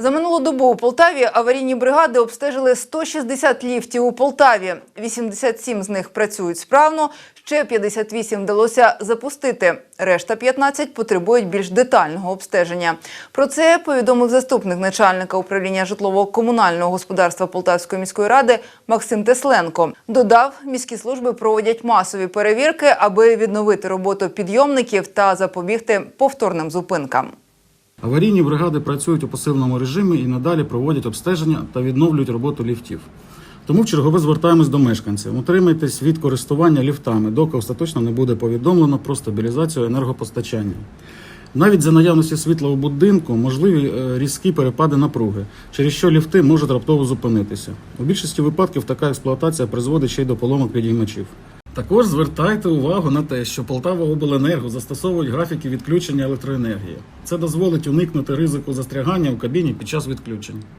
За минулу добу у Полтаві аварійні бригади обстежили 160 ліфтів у Полтаві. 87 з них працюють справно, ще 58 вдалося запустити. Решта 15 потребують більш детального обстеження. Про це повідомив заступник начальника управління житлово-комунального господарства Полтавської міської ради Максим Тесленко. Додав, міські служби проводять масові перевірки, аби відновити роботу підйомників та запобігти повторним зупинкам. Аварійні бригади працюють у посиленому режимі і надалі проводять обстеження та відновлюють роботу ліфтів. Тому в чергове звертаємось до мешканців. Утримайтесь від користування ліфтами, доки остаточно не буде повідомлено про стабілізацію енергопостачання. Навіть за наявності світла у будинку можливі е, різкі перепади напруги, через що ліфти можуть раптово зупинитися. У більшості випадків така експлуатація призводить ще й до поломок підіймачів. Також звертайте увагу на те, що Полтава Обленерго застосовують графіки відключення електроенергії. Це дозволить уникнути ризику застрягання в кабіні під час відключень.